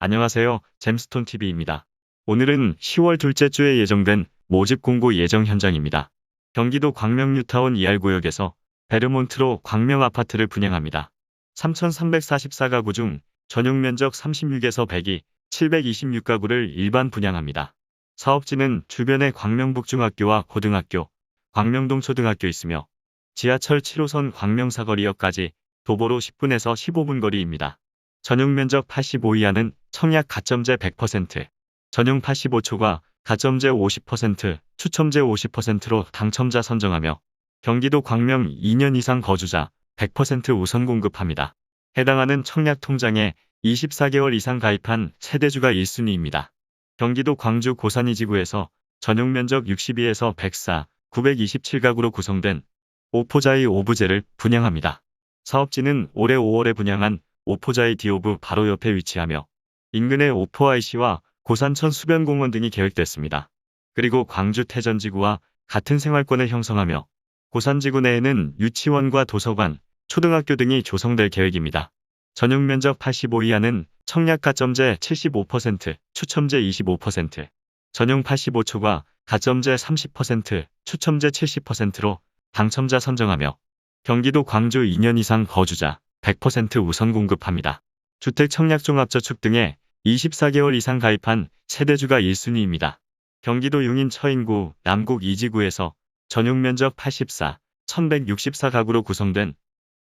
안녕하세요. 잼스톤 TV입니다. 오늘은 10월 둘째 주에 예정된 모집 공고 예정 현장입니다. 경기도 광명 뉴타운 2알 구역에서 베르몬트로 광명 아파트를 분양합니다. 3,344가구 중 전용 면적 36에서 100이 726가구를 일반 분양합니다. 사업지는 주변에 광명북중학교와 고등학교, 광명동 초등학교 있으며 지하철 7호선 광명사거리역까지 도보로 10분에서 15분 거리입니다. 전용 면적 85 이하는 청약 가점제 100%, 전용 85초과 가점제 50%, 추첨제 50%로 당첨자 선정하며 경기도 광명 2년 이상 거주자 100% 우선 공급합니다. 해당하는 청약 통장에 24개월 이상 가입한 세대주가 1순위입니다. 경기도 광주 고산이 지구에서 전용 면적 62에서 104, 927가구로 구성된 오포자이 오브제를 분양합니다. 사업지는 올해 5월에 분양한 오포자이 디오브 바로 옆에 위치하며 인근의 오포아이시와 고산천 수변공원 등이 계획됐습니다. 그리고 광주 태전지구와 같은 생활권을 형성하며 고산지구 내에는 유치원과 도서관, 초등학교 등이 조성될 계획입니다. 전용 면적 85 이하는 청약 가점제 75%, 추첨제 25%, 전용 85초과 가점제 30%, 추첨제 70%로 당첨자 선정하며 경기도 광주 2년 이상 거주자 100% 우선 공급합니다. 주택 청약 종합저축 등에 24개월 이상 가입한 세대주가 1순위입니다. 경기도 용인 처인구 남곡 이지구에서 전용 면적 84, 1164가구로 구성된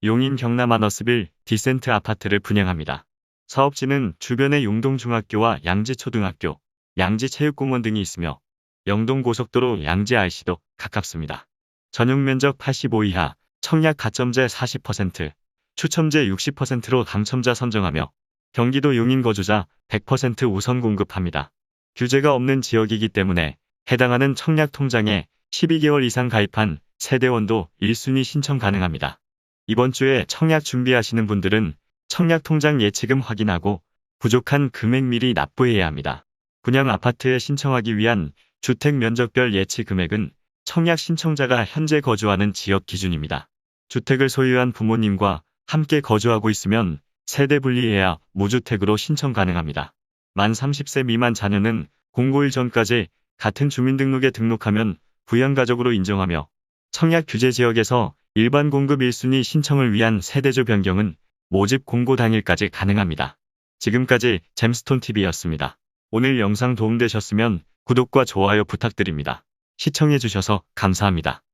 용인 경남 아너스빌 디센트 아파트를 분양합니다. 사업지는 주변의 용동중학교와 양지초등학교, 양지체육공원 등이 있으며 영동고속도로 양지 IC도 가깝습니다. 전용 면적 85 이하, 청약 가점제 40%, 추첨제 60%로 당첨자 선정하며 경기도 용인 거주자 100% 우선 공급합니다. 규제가 없는 지역이기 때문에 해당하는 청약 통장에 12개월 이상 가입한 세대원도 1순위 신청 가능합니다. 이번 주에 청약 준비하시는 분들은 청약 통장 예치금 확인하고 부족한 금액 미리 납부해야 합니다. 분양 아파트에 신청하기 위한 주택 면적별 예치 금액은 청약 신청자가 현재 거주하는 지역 기준입니다. 주택을 소유한 부모님과 함께 거주하고 있으면 세대 분리해야 무주택으로 신청 가능합니다. 만 30세 미만 자녀는 공고일 전까지 같은 주민등록에 등록하면 부양가족으로 인정하며 청약 규제 지역에서 일반 공급 1순위 신청을 위한 세대조 변경은 모집 공고 당일까지 가능합니다. 지금까지 잼스톤TV였습니다. 오늘 영상 도움되셨으면 구독과 좋아요 부탁드립니다. 시청해주셔서 감사합니다.